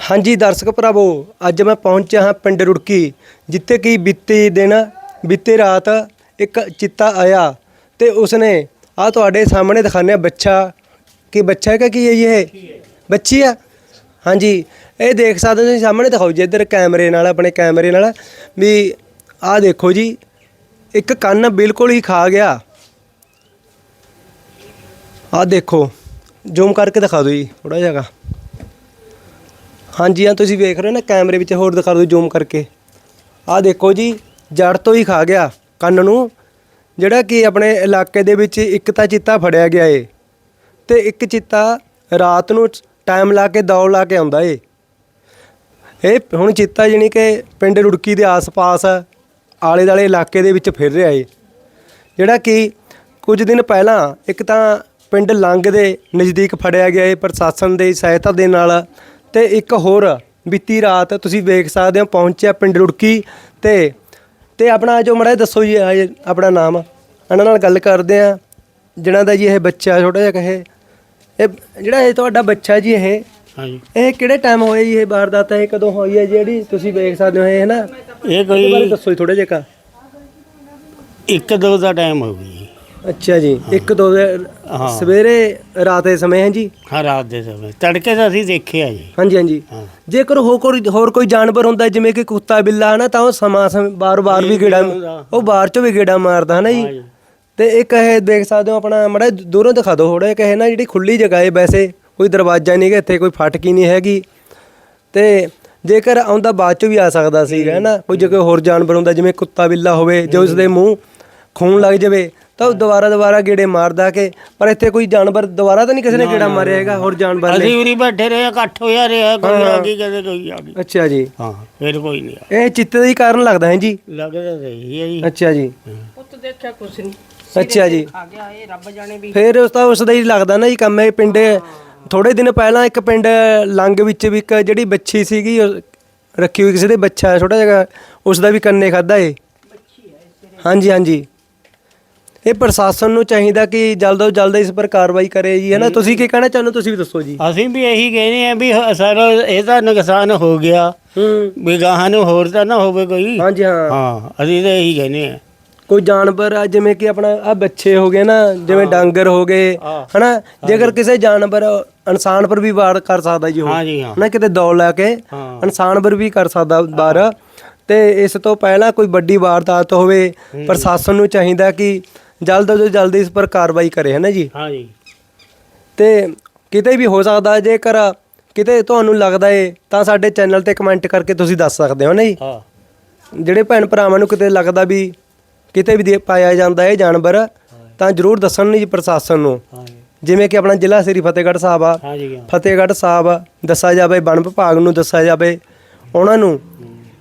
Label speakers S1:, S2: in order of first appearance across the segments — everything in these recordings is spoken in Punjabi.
S1: ਹਾਂਜੀ
S2: ਦਰਸ਼ਕ ਭਰਾਵੋ, ਅੱਜ ਮੈਂ ਪਹੁੰਚਿਆ ਹਾਂ ਪਿੰਡ ਰੁੜਕੀ, ਜਿੱਥੇ ਕਿ ਬੀਤੇ ਦਿਨ, ਬੀਤੇ ਰਾਤ ਇੱਕ ਚਿੱਤਾ ਆਇਆ ਤੇ ਉਸਨੇ ਆ ਤੁਹਾਡੇ ਸਾਹਮਣੇ ਦਿਖਾਉਂਦੇ ਆ ਬੱਚਾ। ਕਿ ਬੱਚਾ ਹੈ ਕਿ ਕੀ ਹੈ ਜੀ ਇਹ? ਬੱਚੀ ਆ? ਹਾਂਜੀ, ਇਹ ਦੇਖ ਸਕਦੇ ਤੁਸੀਂ, ਸਾਹਮਣੇ ਦਿਖਾਓ ਜੀ ਇੱਧਰ ਕੈਮਰੇ ਨਾਲ, ਆਪਣੇ ਕੈਮਰੇ ਨਾਲ, ਵੀ ਆਹ ਦੇਖੋ ਜੀ, ਇੱਕ ਕੰਨ ਬਿਲਕੁਲ ਹੀ ਖਾ ਗਿਆ। ਆਹ ਦੇਖੋ, ਜ਼ੂਮ ਕਰਕੇ ਦਿਖਾ ਦਿਓ ਜੀ ਥੋੜਾ ਜਿਹਾ ਹਾਂਜੀ, ਹਾਂ, ਤੁਸੀਂ ਵੇਖ ਰਹੇ ਹੋ ਨਾ ਕੈਮਰੇ ਵਿੱਚ, ਹੋਰ ਦਿਖਾ ਦਿਓ ਜ਼ੂਮ ਕਰਕੇ। ਆਹ ਦੇਖੋ ਜੀ, ਜੜ ਤੋਂ ਹੀ ਖਾ ਗਿਆ ਕੰਨ ਨੂੰ। ਜਿਹੜਾ ਕਿ ਆਪਣੇ ਇਲਾਕੇ ਦੇ ਵਿੱਚ ਇੱਕ ਤਾਂ ਚਿੱਤਾ ਫੜਿਆ ਗਿਆ ਏ, ਤੇ ਇੱਕ ਚਿੱਤਾ ਰਾਤ ਨੂੰ ਟਾਈਮ ਲਾ ਕੇ, ਦੌੜ ਲਾ ਕੇ ਆਉਂਦਾ ਏ। ਇਹ ਹੁਣ ਚਿੱਤਾ ਜਾਣੀ ਕਿ ਪਿੰਡ ਰੁੜਕੀ ਦੇ ਆਸ-ਪਾਸ ਆਲੇ ਦਾਲੇ ਇਲਾਕੇ ਦੇ ਵਿੱਚ ਫਿਰ ਰਿਹਾ ਏ। ਜਿਹੜਾ ਕਿ ਕੁਝ ਦਿਨ ਪਹਿਲਾਂ ਇੱਕ ਤਾਂ ਪਿੰਡ ਲੰਗ ਦੇ ਨਜ਼ਦੀਕ ਫੜਿਆ ਗਿਆ ਏ ਪ੍ਰਸ਼ਾਸਨ ਦੀ ਸਹਾਇਤਾ ਦੇ ਨਾਲ ਤੇ ਇੱਕ ਹੋਰ ਬੀਤੀ ਰਾਤ ਤੁਸੀਂ ਵੇਖ ਸਕਦੇ ਹੋ ਪਹੁੰਚਿਆ ਪਿੰਡ ਰੁੜਕੀ ਤੇ ਤੇ ਆਪਣਾ ਜੋ ਮੜਾ ਦੱਸੋ ਜੀ ਇਹ ਆਪਣਾ ਨਾਮ ਇਹਨਾਂ ਨਾਲ ਗੱਲ ਕਰਦੇ ਆ ਜਿਹਨਾਂ ਦਾ ਜੀ ਇਹ ਬੱਚਾ ਛੋਟਾ ਜਿਹਾ ਕਹੇ ਇਹ ਜਿਹੜਾ ਇਹ ਤੁਹਾਡਾ ਬੱਚਾ ਜੀ ਇਹ
S3: ਹਾਂਜੀ।
S2: ਇਹ ਕਿਹੜੇ ਟਾਈਮ ਹੋਇਆ ਜੀ ਇਹ ਵਾਰਦਾਤ ਇਹ ਕਦੋਂ ਹੋਈ ਹੈ ਜਿਹੜੀ ਤੁਸੀਂ ਵੇਖ ਸਕਦੇ ਹੋ ਇਹ ਹੈ ਨਾ
S3: ਇਹ
S2: ਇਹਦੇ ਬਾਰੇ
S3: ਕੋਈ
S2: ਦੱਸੋ ਜੀ ਥੋੜਾ ਜਿਹਾ
S3: ਇੱਕ ਦੋ ਦਾ ਟਾਈਮ ਹੋ ਜੀ।
S2: ਅੱਛਾ ਜੀ ਇੱਕ ਦੋ ਦੇ
S3: ਹਾਂ।
S2: ਸਵੇਰੇ ਰਾਤ ਦੇ ਸਮੇਂ ਹੈ ਜੀ?
S3: ਹਾਂ ਰਾਤ ਦੇ ਸਮੇਂ। ਤੜਕੇ ਤਾਂ ਅਸੀਂ ਦੇਖਿਆ ਜੀ।
S2: ਹਾਂਜੀ ਹਾਂਜੀ।
S3: ਹਾਂ।
S2: ਜੇਕਰ ਹੋਰ ਕੋਈ ਹੋਰ ਕੋਈ ਜਾਨਵਰ ਹੁੰਦਾ ਜਿਵੇਂ ਕਿ ਕੁੱਤਾ ਬਿੱਲਾ ਨਾ ਤਾਂ ਉਹ ਸਮਾਂ ਸਮਾਂ ਬਾਰ-ਬਾਰ ਵੀ ਗੇੜਾ ਉਹ ਬਾਹਰ ਚੋਂ ਵੀ ਗੇੜਾ ਮਾਰਦਾ ਹਨਾ ਜੀ?
S3: ਹਾਂ।
S2: ਤੇ ਇੱਕ ਇਹ ਦੇਖ ਸਕਦੇ ਹੋ ਆਪਣਾ ਮੜਾ ਦੂਰੋਂ ਦਿਖਾ ਦਿਓ ਥੋੜਾ ਜਿਹਾ ਨਾ ਜਿਹੜੀ ਖੁੱਲੀ ਜਗ੍ਹਾ ਹੈ ਵੈਸੇ ਕੋਈ ਦਰਵਾਜ਼ਾ ਨਹੀਂ ਗਾ ਇੱਥੇ ਕੋਈ ਫਟਕੀ ਨਹੀਂ ਹੈਗੀ। ਤੇ ਜੇਕਰ ਆਉਂਦਾ ਬਾਅਦ ਚ ਵੀ ਆ ਸਕਦਾ ਸੀਗਾ ਹੈ ਨਾ ਕੋਈ ਜੇ ਕੋਈ ਹੋਰ ਜਾਨਵਰ ਹੁੰਦਾ ਜਿਵੇਂ ਕੁੱਤਾ ਬਿੱਲਾ ਹੋਵੇ ਜੇ ਉਸ ਦੇ ਮੂੰਹ ਖੂਨ ਲੱਗ ਜਾਵੇ ਤਾਂ ਉਹ ਦੁਬਾਰਾ ਦੁਬਾਰਾ ਗੇੜੇ ਮਾਰਦਾ ਕਿ ਪਰ ਇੱਥੇ ਕੋਈ ਜਾਨਵਰ ਦੁਬਾਰਾ ਤਾਂ ਨਹੀਂ ਕਿਸੇ ਨੇ ਗੇੜਾ ਮਾਰਿਆ ਹੈਗਾ ਹੋਰ ਜਾਨਵਰ ਨੇ।
S3: ਅਸੀਂ ਉਰੀ ਬੈਠੇ ਰਹੇ ਇਕੱਠ ਹੋਇਆ ਰਿਹਾ ਕੋਈ ਆ ਗਈ ਕਦੇ ਕੋਈ ਆ ਗਈ।
S2: ਅੱਛਾ ਜੀ।
S3: ਹਾਂ ਫਿਰ ਕੋਈ ਨਹੀਂ ਆਇਆ
S2: ਇਹ ਚਿੱਤੇ ਦਾ ਹੀ ਕਾਰਨ ਲੱਗਦਾ ਹੈ ਜੀ।
S3: ਲੱਗਦਾ ਇਹੀ ਹੈ ਜੀ।
S2: ਅੱਛਾ ਜੀ।
S1: ਪੁੱਤ ਦੇਖਿਆ ਕੁਛ ਨਹੀਂ।
S2: ਅੱਛਾ ਜੀ।
S1: ਆ ਗਿਆ ਇਹ ਰੱਬ ਜਾਣੇ ਵੀ।
S2: ਫਿਰ ਉਸ ਤਾਂ ਉਸ ਦਾ ਹੀ ਲੱਗਦਾ ਨਾ ਜੀ ਕੰਮ ਇਹ ਪਿੰਡ ਥੋੜੇ ਦਿਨ ਪਹਿਲਾਂ ਇੱਕ ਪਿੰਡ ਲੰਗ ਵਿੱਚ ਵੀ ਇੱਕ ਜਿਹੜੀ ਬੱਚੀ ਸੀਗੀ ਉਹ ਰੱਖੀ ਹੋਈ ਕਿਸੇ ਦੇ ਬੱਚਾ ਛੋਟਾ ਜਿਹਾ ਉਸ ਦਾ ਵੀ ਕੰਨੇ ਖਾਦਾ ਏ ਹਾਂਜੀ ਹਾਂਜੀ। ਇਹ ਪ੍ਰਸ਼ਾਸਨ ਨੂੰ ਚਾਹੀਦਾ ਕਿ ਜਲਦ ਤੋਂ ਜਲਦ ਇਸ ਪਰ ਕਾਰਵਾਈ ਕਰੇ ਜੀ ਹੈ ਨਾ ਤੁਸੀਂ ਕੀ ਕਹਿਣਾ ਚਾਹੁੰਦੇ ਹੋ? ਤੁਸੀਂ ਵੀ ਦੱਸੋ ਜੀ।
S3: ਅਸੀਂ ਵੀ ਇਹੀ ਕਹਿੰਦੇ ਆ ਵੀ ਹ- ਸਾਰਾ ਇਹਦਾ ਨੁਕਸਾਨ ਹੋ ਗਿਆ।
S2: ਹੂੰ।
S3: ਵੀ ਗਾਹਾਂ ਨੂੰ ਹੋਰ ਤਾਂ ਨਾ ਹੋਵੇ ਕੋਈ।
S2: ਹਾਂਜੀ ਹਾਂ।
S3: ਹਾਂ ਅਸੀਂ ਤਾਂ ਇਹੀ ਕਹਿੰਦੇ ਆ
S2: ਕੋਈ ਜਾਨਵਰ ਆ ਜਿਵੇਂ ਕਿ ਆਪਣਾ ਆ ਬੱਚੇ ਹੋ ਗਏ ਨਾ ਜਿਵੇਂ ਡਾਂਗਰ ਹੋ ਗਏ
S3: ਹਾਂ।
S2: ਹਨਾ? ਜੇਕਰ ਕਿਸੇ ਜਾਨਵਰ ਇਨਸਾਨ ਪਰ ਵੀ ਵਾਰ ਕਰ ਸਕਦਾ ਜੀ ਉਹ
S3: ਹਾਂ ਜੀ ਹਾਂ।
S2: ਹਨਾ? ਕਿਤੇ ਦੌੜ ਲਾ ਕੇ
S3: ਹਾਂ।
S2: ਇਨਸਾਨ ਪਰ ਵੀ ਕਰ ਸਕਦਾ ਵਾਰ। ਤੇ ਇਸ ਤੋਂ ਪਹਿਲਾਂ ਕੋਈ ਵੱਡੀ ਵਾਰਦਾਤ ਹੋਵੇ ਪ੍ਰਸ਼ਾਸਨ ਨੂੰ ਚਾਹੀਦਾ ਕਿ ਜਲਦ ਤੋਂ ਜਲਦ ਇਸ ਪਰ ਕਾਰਵਾਈ ਕਰੇ ਹੈ ਨਾ ਜੀ?
S3: ਹਾਂ ਜੀ।
S2: ਤੇ ਕਿਤੇ ਵੀ ਹੋ ਸਕਦਾ ਜੇਕਰ ਕਿਤੇ ਤੁਹਾਨੂੰ ਲੱਗਦਾ ਏ ਤਾਂ ਸਾਡੇ ਚੈਨਲ ਤੇ ਕਮੈਂਟ ਕਰਕੇ ਤੁਸੀਂ ਦੱਸ ਸਕਦੇ ਹੋ ਨਾ ਜੀ?
S3: ਹਾਂ।
S2: ਜਿਹੜੇ ਭੈਣ ਭਰਾਵਾਂ ਨੂੰ ਕਿਤੇ ਲੱਗਦਾ ਵੀ ਕਿਤੇ ਵੀ ਦੇ- ਪਾਇਆ ਜਾਂਦਾ ਇਹ ਜਾਨਵਰ ਤਾਂ ਜਰੂਰ ਦੱਸਣ ਜੀ ਪ੍ਰਸ਼ਾਸਨ ਨੂੰ।
S3: ਹਾਂ ਜੀ।
S2: ਜਿਵੇਂ ਕਿ ਆਪਣਾ ਜ਼ਿਲ੍ਹਾ ਸ੍ਰੀ ਫਤਿਹਗੜ੍ਹ ਸਾਹਿਬ ਆ।
S3: ਹਾਂ ਜੀ ਹਾਂ।
S2: ਫਤਿਹਗੜ੍ਹ ਸਾਹਿਬ ਦੱਸਿਆ ਜਾਵੇ ਵਣ ਵਿਭਾਗ ਨੂੰ ਦੱਸਿਆ ਜਾਵੇ ਉਹਨਾਂ ਨੂੰ।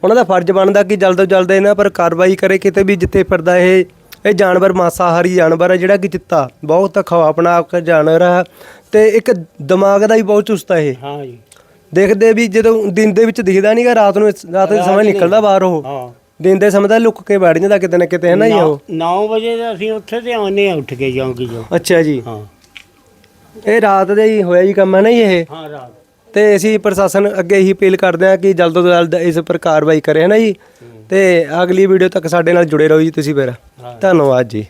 S2: ਉਹਨਾਂ ਦਾ ਫਰਜ਼ ਬਣਦਾ ਕਿ ਜਲਦ ਤੋਂ ਜਲਦ ਇਹਨਾਂ ਪਰ ਕਾਰਵਾਈ ਕਰੇ ਕਿਤੇ ਵੀ ਜਿੱਥੇ ਫਿਰਦਾ ਇਹ ਇਹ ਜਾਨਵਰ ਮਾਸਾਹਾਰੀ ਜਾਨਵਰ ਹੈ ਜਿਹੜਾ ਕਿ ਚਿੱਤਾ ਬਹੁਤ ਖਵਾਪਨਾਕ ਜਾਨਵਰ ਹੈ ਤੇ ਇੱਕ ਦਿਮਾਗ ਦਾ ਵੀ ਬਹੁਤ ਚੁਸਤ ਹੈ ਇਹ।
S3: ਹਾਂ ਜੀ।
S2: ਦੇਖਦੇ ਵੀ ਜਦੋਂ ਦਿਨ ਦੇ ਵਿੱਚ ਦਿਖਦਾ ਨਹੀਂਗਾ ਰਾਤ ਨੂੰ ਰਾਤ ਦੇ ਸਮੇਂ ਨਿਕਲਦਾ ਬਾਹਰ ਉਹ।
S3: ਹਾਂ।
S2: ਦਿਨ ਦੇ ਸਮੇਂ ਤਾਂ ਲੁੱਕ ਕੇ ਬੈਠ ਜਾਂਦਾ ਕਿਤੇ ਨਾ ਕਿਤੇ ਹੈ ਨਾ ਜੀ ਉਹ?
S3: 9 ਵਜੇ ਦਾ ਅਸੀਂ ਉੱਥੇ ਤੇ ਆਉਂਦੇ ਆ ਉੱਠ ਕੇ ਜਾਉਂਗੇ ਜੋ।
S2: ਅੱਛਾ ਜੀ।
S3: ਹਾਂ।
S2: ਇਹ ਰਾਤ ਦੇ ਹੀ ਹੋਇਆ ਜੀ ਕੰਮ ਹੈ ਨਾ ਜੀ ਇਹ?
S3: ਹਾਂ ਰਾਤ।
S2: ਤੇ ਅਸੀਂ ਪ੍ਰਸ਼ਾਸਨ ਅੱਗੇ ਹੀ ਅਪੀਲ ਕਰਦੇ ਹਾਂ ਕਿ ਜਲਦ ਤੋਂ ਜਲਦ ਇਸ ਪਰ ਕਾਰਵਾਈ ਕਰੇ ਹੈ ਨਾ ਜੀ? ਤੇ ਅਗਲੀ ਵੀਡੀਓ ਤੱਕ ਸਾਡੇ ਨਾਲ ਜੁੜੇ ਰਹੋ ਜੀ ਤੁਸੀਂ ਫਿਰ। ਧੰਨਵਾਦ ਜੀ।